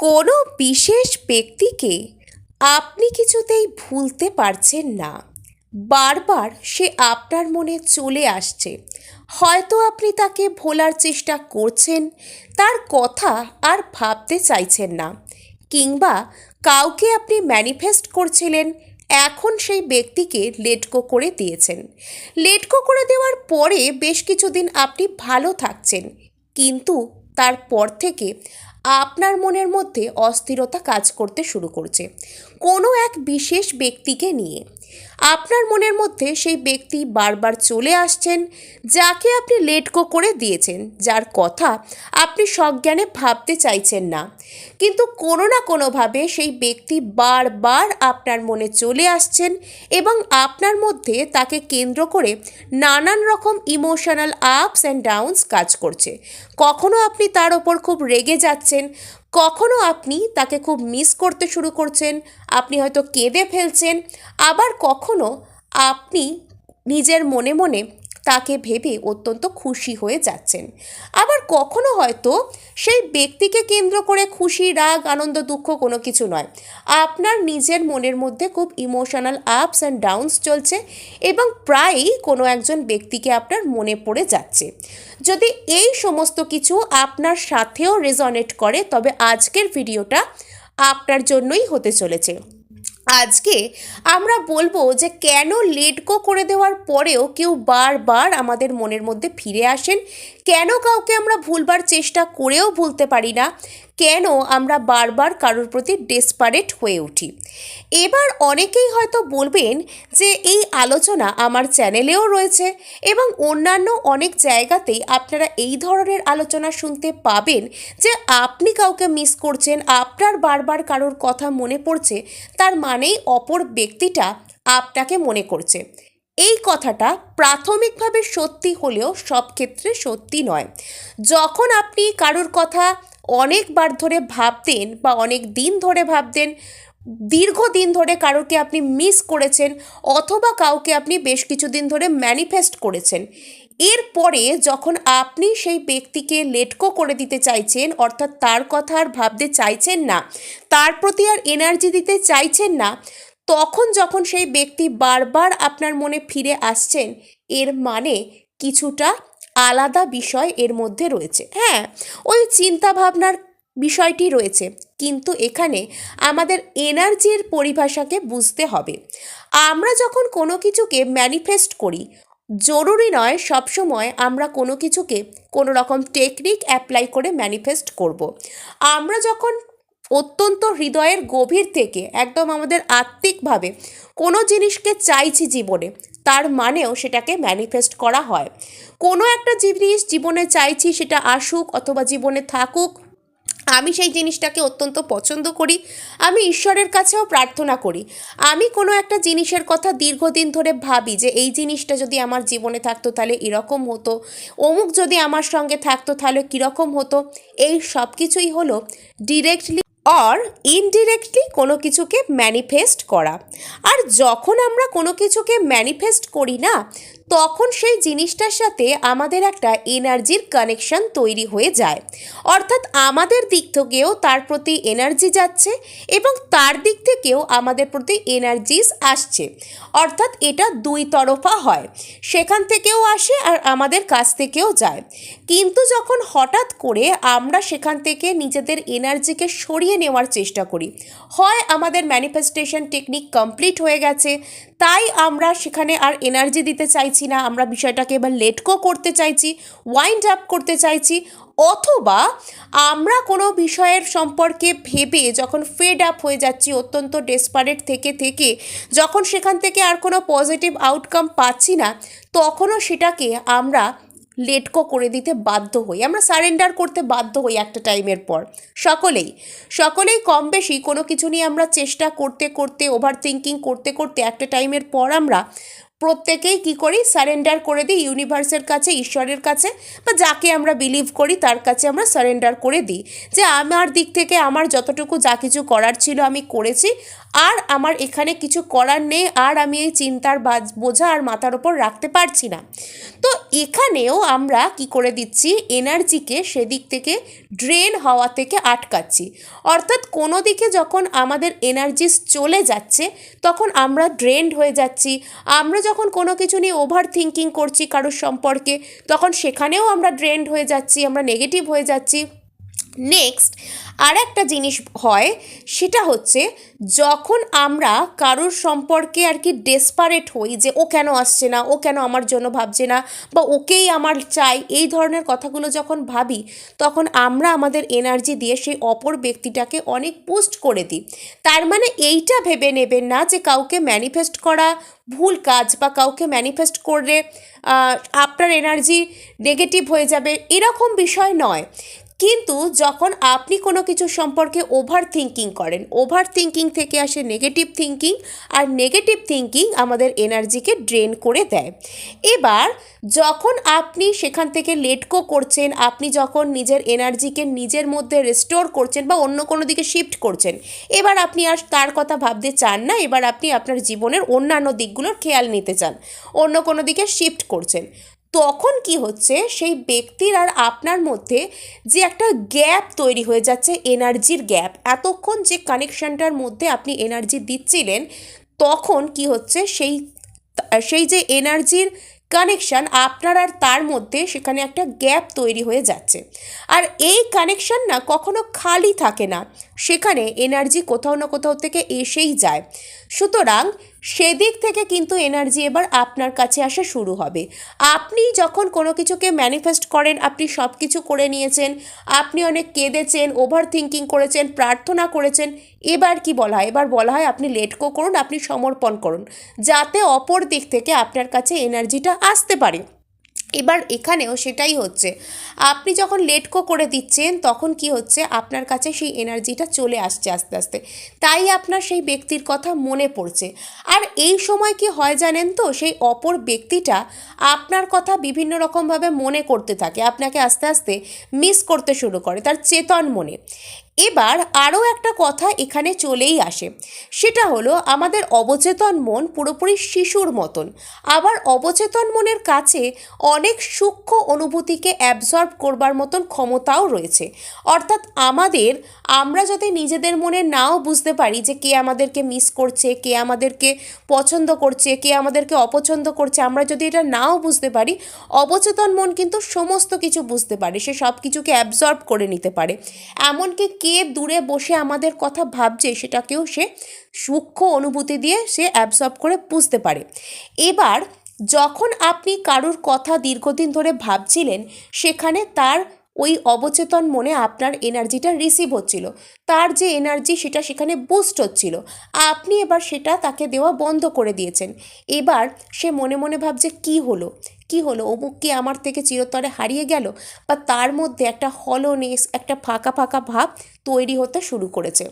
কোনো বিশেষ ব্যক্তিকে আপনি কিছুতেই ভুলতে পারছেন না। বারবার সে আপনার মনে চলে আসছে। হয়তো আপনি তাকে ভোলার চেষ্টা করছেন, তার কথা আর ভাবতে চাইছেন না। কিংবা কাউকে আপনি ম্যানিফেস্ট করছিলেন, এখন সেই ব্যক্তিকে লেটকো করে দিয়েছেন। লেটকো করে দেওয়ার পরে বেশ কিছুদিন আপনি ভালো থাকছেন, কিন্তু তারপর থেকে আপনার মনের মধ্যে অস্থিরতা কাজ করতে শুরু করছে। কোনো এক বিশেষ ব্যক্তিকে নিয়ে আপনার মনের মধ্যে সেই ব্যক্তি বারবার চলে আসছেন, যাকে আপনি লেটকো করে দিয়েছেন, যার কথা আপনি সজ্ঞানে ভাবতে চাইছেন না। কিন্তু কোনো না কোনোভাবে সেই ব্যক্তি বারবার আপনার মনে চলে আসছেন এবং আপনার মধ্যে তাকে কেন্দ্র করে নানান রকম ইমোশনাল আপস অ্যান্ড ডাউনস কাজ করছে। কখনো আপনি তার ওপর খুব রেগে যাচ্ছেন কখনো আপনি তাকে খুব মিস করতে শুরু করছেন, আপনি হয়তো কেঁদে ফেলছেন, আবার কখনো আপনি নিজের মনে মনে তাকে ভেবে অত্যন্ত খুশি হয়ে যাচ্ছেন। আবার কখনো হয়তো সেই ব্যক্তিকে কেন্দ্র করে খুশি, রাগ, আনন্দ, দুঃখ কোনো কিছু নয়। আপনার নিজের মনের মধ্যে খুব ইমোশনাল আপস অ্যান্ড ডাউনস চলছে এবং প্রায়ই কোনো একজন ব্যক্তিকে আপনার মনে পড়ে যাচ্ছে। যদি এই সমস্ত কিছু আপনার সাথেও রেজনেট করে, তবে আজকের ভিডিওটা আপনার জন্যই হতে চলেছে। আজকে আমরা বলব যে কেন লেটকো করে দেওয়ার পরেও কেউ বারবার আমাদের মনের মধ্যে ফিরে আসেন? কেন কাউকে আমরা ভুলবার চেষ্টা করেও ভুলতে পারি না? কেন আমরা বারবার কারোর প্রতি ডেসপারেট হয়ে উঠি? এবার অনেকেই হয়তো বলবেন যে এই আলোচনা আমার চ্যানেলেও রয়েছে এবং অন্যান্য অনেক জায়গাতেই আপনারা এই ধরনের আলোচনা শুনতে পাবেন যে আপনি কাউকে মিস করছেন, আপনার বারবার কারোর কথা মনে পড়ছে, তার মানেই অপর ব্যক্তিটা আপনাকে মনে করছে। এই কথাটা প্রাথমিকভাবে সত্যি হলেও সব ক্ষেত্রে সত্যি নয়। যখন আপনি কারোর কথা অনেকবার ধরে ভাবতেন বা অনেক দিন ধরে ভাবতেন, দীর্ঘদিন ধরে কারোকে আপনি মিস করেছেন অথবা কাউকে আপনি বেশ কিছুদিন ধরে ম্যানিফেস্ট করেছেন। এরপরে যখন আপনি সেই ব্যক্তিকে লেটকো করে দিতে চাইছেন, অর্থাৎ তার কথা আর ভাবতে চাইছেন না, তার প্রতি আর এনার্জি দিতে চাইছেন না, তখন যখন সেই ব্যক্তি বারবার আপনার মনে ফিরে আসছেন, এর মানে কিছুটা আলাদা বিষয় এর মধ্যে রয়েছে হ্যাঁ ওই চিন্তা ভাবনার বিষয়টি রয়েছে, কিন্তু এখানে আমাদের এনার্জির পরিভাষাকে বুঝতে হবে আমরা যখন কোনো কিছুকে ম্যানিফেস্ট করি, জরুরি নয় সবসময় আমরা কোনো কিছুকে কোনো রকম টেকনিক অ্যাপ্লাই করে ম্যানিফেস্ট করব। আমরা যখন অত্যন্ত হৃদয়ের গভীর থেকে, একদম আমাদের আত্মিকভাবে কোনো জিনিসকে চাইছি জীবনে তার মানেও সেটাকে ম্যানিফেস্ট করা হয়। কোনো একটা জিনিস জীবনে চাইছি সেটা আসুক অথবা জীবনে থাকুক, আমি সেই জিনিসটাকে অত্যন্ত পছন্দ করি, আমি ঈশ্বরের কাছেও প্রার্থনা করি। আমি কোনো একটা জিনিসের কথা দীর্ঘদিন ধরে ভাবি যে এই জিনিসটা যদি আমার জীবনে থাকতো তাহলে এরকম হতো, অমুক যদি আমার সঙ্গে থাকতো তাহলে কীরকম হতো, এই সব কিছুই হলো ডিরেক্টলি অর ইনডিরেক্টলি কোনো কিছুকে ম্যানিফেস্ট করা। আর যখন আমরা কোনো কিছুকে ম্যানিফেস্ট করি না তখন সেই জিনিসটার সাথে আমাদের একটা এনার্জির কানেকশন তৈরি হয়ে যায়। অর্থাৎ আমাদের দিক থেকেও তার প্রতি এনার্জি যাচ্ছে এবং তার দিক থেকেও আমাদের প্রতি এনার্জিস আসছে। অর্থাৎ এটা দুই তরফা হয়। সেখান থেকেও আসে আর আমাদের কাছ থেকেও যায়। কিন্তু যখন হঠাৎ করে আমরা সেখান থেকে নিজেদের এনার্জিকে সরিয়ে নেওয়ার চেষ্টা করি, হয় আমাদের ম্যানিফেস্টেশন টেকনিক কমপ্লিট হয়ে গেছে, তাই আমরা সেখানে আর এনার্জি দিতে চাইছি না, আমরা বিষয়টাকে এবার লেটকো করতে চাইছি ওয়াইন্ড আপ করতে চাইছি, অথবা আমরা কোনো বিষয়ের সম্পর্কে ভেবে যখন ফেড আপ হয়ে যাচ্ছি, অত্যন্ত ডেসপারেট থেকে থেকে, যখন সেখান থেকে আর কোনো পজিটিভ আউটকাম পাচ্ছি না, তখনও সেটাকে আমরা লেটকো করে দিতে বাধ্য হই। আমরা সারেন্ডার করতে বাধ্য হই একটা টাইমের পর। সকলেই সকলেই কম বেশি কোনো কিছু নিয়ে আমরা চেষ্টা করতে করতে ওভার থিঙ্কিং করতে করতে একটা টাইমের পর আমরা প্রত্যেকেই কি করি? সারেন্ডার করে দিই ইউনিভার্সের কাছে, ঈশ্বরের কাছে, বা যাকে আমরা বিলিভ করি, তার কাছে আমরা সারেন্ডার করে দিই। যে আমার দিক থেকে আমার যতটুকু যা কিছু করার ছিল আমি করেছি আর আমার এখানে কিছু করার নেই, আর আমি এই চিন্তার বাজ- বোঝা আর মাথার ওপর রাখতে পারছি না। তো এখানেও আমরা কি করে দিচ্ছি, এনার্জিকে সেদিক থেকে ড্রেন হওয়া থেকে আটকাচ্ছি। অর্থাৎ কোনো দিকে যখন আমাদের এনার্জিস চলে যাচ্ছে, তখন আমরা ড্রেনড হয়ে যাচ্ছি। আমরা যখন কোনো কিছু নিয়ে ওভার থিঙ্কিং করছি কারোর সম্পর্কে, তখন সেখানেও আমরা ড্রেনড হয়ে যাচ্ছি, আমরা নেগেটিভ হয়ে যাচ্ছি। নেক্সট আর একটা জিনিস হয়, সেটা হচ্ছে যখন আমরা কারোর সম্পর্কে আর কি ডেসপারেট হই যে ও কেন আসছে না, ও কেন আমার জন্য ভাবছে না বা ওকেই আমার চাই, এই ধরনের কথাগুলো যখন ভাবি, তখন আমরা আমাদের এনার্জি দিয়ে সেই অপর ব্যক্তিটাকে অনেক বুস্ট করে দিই। তার মানে এইটা ভেবে নেবেন না যে কাউকে ম্যানিফেস্ট করা ভুল কাজ বা কাউকে ম্যানিফেস্ট করলে আপনার এনার্জি নেগেটিভ হয়ে যাবে, এরকম বিষয় নয়। কিন্তু যখন আপনি কোনো কিছু সম্পর্কে ওভার থিঙ্কিং করেন ওভার থিঙ্কিং থেকে আসে নেগেটিভ থিঙ্কিং আর নেগেটিভ থিঙ্কিং আমাদের এনার্জিকে ড্রেন করে দেয়। এবার যখন আপনি সেখান থেকে লেটকো করছেন, আপনি যখন নিজের এনার্জিকে নিজের মধ্যে রেস্টোর করছেন বা অন্য কোনো দিকে শিফট করছেন, এবার আপনি আর তার কথা ভাবতে চান না, এবার আপনি আপনার জীবনের অন্যান্য দিকগুলোর খেয়াল নিতে চান, অন্য কোনো দিকে শিফট করছেন। তখন কি হচ্ছে? সেই ব্যক্তির আর আপনার মধ্যে যে একটা গ্যাপ তৈরি হয়ে যাচ্ছে, এনার্জির গ্যাপ। এতক্ষণ যে কানেকশনটার মধ্যে আপনি এনার্জি দিচ্ছিলেন, তখন কি হচ্ছে? সেই সেই যে এনার্জির কানেকশন, আপনার আর তার মধ্যে সেখানে একটা গ্যাপ তৈরি হয়ে যাচ্ছে। আর এই কানেকশন না কখনো খালি থাকে না। সেখানে এনার্জি কোথাও না কোথাও থেকে এসেই যায়। সুতরাং সেদিক থেকে কিন্তু এনার্জি এবার আপনার কাছে আসা শুরু হবে। আপনি যখন কোনো কিছুকে ম্যানিফেস্ট করেন, আপনি সব কিছু করে নিয়েছেন, আপনি অনেক কেঁদেছেন ওভার থিঙ্কিং করেছেন, প্রার্থনা করেছেন, এবার কি বলা হয়? এবার বলা হয় আপনি লেটকো করুন, আপনি সমর্পণ করুন, যাতে অপর দিক থেকে আপনার কাছে এনার্জিটা আসতে পারে। এবার এখানেও সেটাই হচ্ছে। আপনি যখন লেটকো করে দিচ্ছেন, তখন কি হচ্ছে? আপনার কাছে সেই এনার্জিটা চলে আসছে আস্তে আস্তে। তাই আপনার সেই ব্যক্তির কথা মনে পড়ছে। আর এই সময় কি হয় জানেন তো? সেই অপর ব্যক্তিটা আপনার কথা বিভিন্ন রকমভাবে মনে করতে থাকে। আপনাকে আস্তে আস্তে মিস করতে শুরু করে। তার চেতন মনে। এবার আরও একটা কথা এখানে চলেই আসে। সেটা হলো, আমাদের অবচেতন মন পুরোপুরি শিশুর মতন। আবার অবচেতন মনের কাছে অনেক সূক্ষ্ম অনুভূতিকে অ্যাবজর্ব করবার মতন ক্ষমতাও রয়েছে। অর্থাৎ আমাদের, আমরা যদি নিজেদের মনে নাও বুঝতে পারি যে কে আমাদেরকে মিস করছে, কে আমাদেরকে পছন্দ করছে, কে আমাদেরকে অপছন্দ করছে, আমরা যদি এটা নাও বুঝতে পারি, অবচেতন মন কিন্তু সমস্ত কিছু বুঝতে পারে। সে সব কিছুকে অ্যাবজর্ব করে নিতে পারে। এমনকি কে দূরে বসে আমাদের কথা ভাবছে সেটাকেও সে সূক্ষ্ম অনুভূতি দিয়ে সে অ্যাবসর্ব করে বুঝতে পারে। এবার যখন আপনি কারুর কথা দীর্ঘদিন ধরে ভাবছিলেন, সেখানে তার ওই অবচেতন মনে আপনার এনার্জিটা রিসিভ হচ্ছিল। তার যে এনার্জি, সেটা সেখানে বুস্ট হচ্ছিল। আপনি এবার সেটা তাকে দেওয়া বন্ধ করে দিয়েছেন। এবার সে মনে মনে ভাবছে, কি হলো? কি হলো? অমুক কি আমার থেকে চিরতরে হারিয়ে গেল? বা তার মধ্যে একটা হলোনেস একটা ফাঁকা ফাঁকা ভাব তৈরি হতে শুরু করেছে।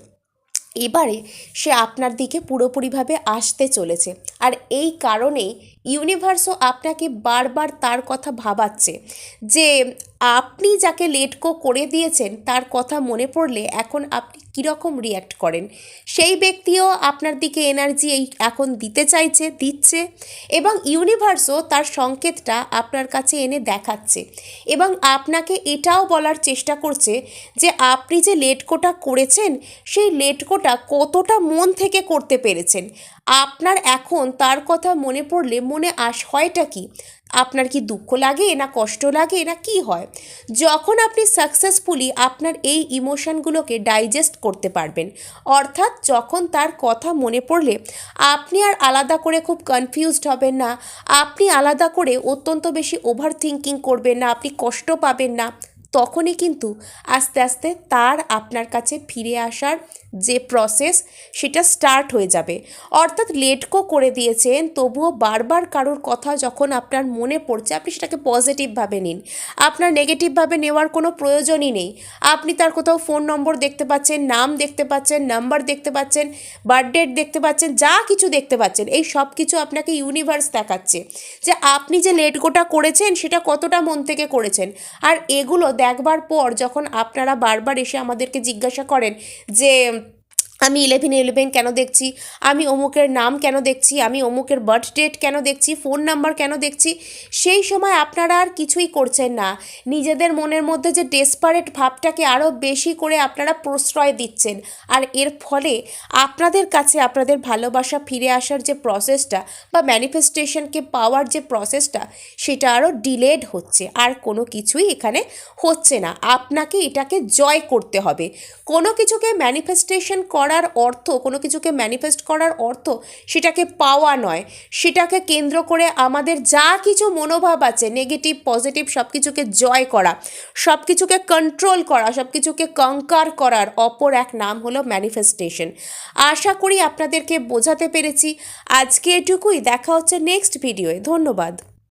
এবারে সে আপনার দিকে পুরোপুরিভাবে আসতে চলেছে। আর এই কারণেই ইউনিভার্সও আপনাকে বারবার তার কথা ভাবাচ্ছে। যে আপনি যাকে লেটকো করে দিয়েছেন, তার কথা মনে পড়লে এখন আপনি কীরকম রিয়্যাক্ট করেন? সেই ব্যক্তিও আপনার দিকে এনার্জি এই এখন দিতে চাইছে, দিচ্ছে এবং ইউনিভার্সও তার সংকেতটা আপনার কাছে এনে দেখাচ্ছে এবং আপনাকে এটাও বলার চেষ্টা করছে যে আপনি যে লেটকোটা করেছেন, সেই লেটকোটা কতটা মন থেকে করতে পেরেছেন? আপনার এখন তার কথা মনে পড়লে মনে আস হয়টা কি? আপনার কি দুঃখ লাগে, না কষ্ট লাগে, না কি হয়? যখন আপনি সাকসেসফুলি আপনার এই ইমোশনগুলোকে ডাইজেস্ট করতে পারবেন, অর্থাৎ যখন তার কথা মনে পড়লে আপনি আর আলাদা করে খুব কনফিউজড হবেন না, আপনি আলাদা করে অত্যন্ত বেশি ওভার থিঙ্কিং করবেন না, আপনি কষ্ট পাবেন না তখনই কিন্তু আস্তে আস্তে তার আপনার কাছে ফিরে আসার যে প্রসেস সেটা স্টার্ট হয়ে যাবে। অর্থাৎ লেটকো করে দিয়েছেন, তবুও বারবার কারোর কথা যখন আপনার মনে পড়ছে, আপনি সেটাকে পজিটিভভাবে নিন। আপনার নেগেটিভভাবে নেওয়ার কোনো প্রয়োজনই নেই। আপনি তার কোথাও ফোন নম্বর দেখতে পাচ্ছেন, নাম দেখতে পাচ্ছেন নাম্বার দেখতে পাচ্ছেন বার্থডেট দেখতে পাচ্ছেন, যা কিছু দেখতে পাচ্ছেন, এই সব কিছু আপনাকে ইউনিভার্স দেখাচ্ছে। যে আপনি যে লেটকোটা করেছেন, সেটা কতটা মন থেকে করেছেন। আর এগুলো দেখবার পর যখন আপনারা বারবার এসে আমাদেরকে জিজ্ঞাসা করেন যে আমি ইলেভেন ইলেভেন কেন দেখছি? আমি অমুকের নাম কেন দেখছি? আমি অমুকের বার্থ ডেট কেন দেখছি? ফোন নাম্বার কেন দেখছি? সেই সময় আপনারা আর কিছুই করছেন না। নিজেদের মনের মধ্যে যে ডেসপারেট ভাবটাকে আরও বেশি করে আপনারা প্রশ্রয় দিচ্ছেন। আর এর ফলে আপনাদের কাছে আপনাদের ভালোবাসা ফিরে আসার যে প্রসেসটা বা ম্যানিফেস্টেশনকে পাওয়ার যে প্রসেসটা সেটা আরও ডিলেড হচ্ছে। আর কোনো কিছুই এখানে হচ্ছে না। আপনাকে এটাকে জয় করতে হবে। কোনো কিছুকে ম্যানিফেস্টেশন করার অর্থ, কোনো কিছুকে ম্যানিফেস্ট করার অর্থ সেটাকে পাওয়া নয়। সেটাকে কেন্দ্র করে আমাদের যা কিছু মনোভাব আছে নেগেটিভ পজিটিভ সব কিছুকে জয় করা সব কিছুকে কন্ট্রোল করা সব কিছুকে কঙ্কার করার অপর এক নাম হলো ম্যানিফেস্টেশন আশা করি আপনাদেরকে বোঝাতে পেরেছি। আজকে এটুকুই, দেখা হচ্ছে নেক্সট ভিডিওয়ে ধন্যবাদ।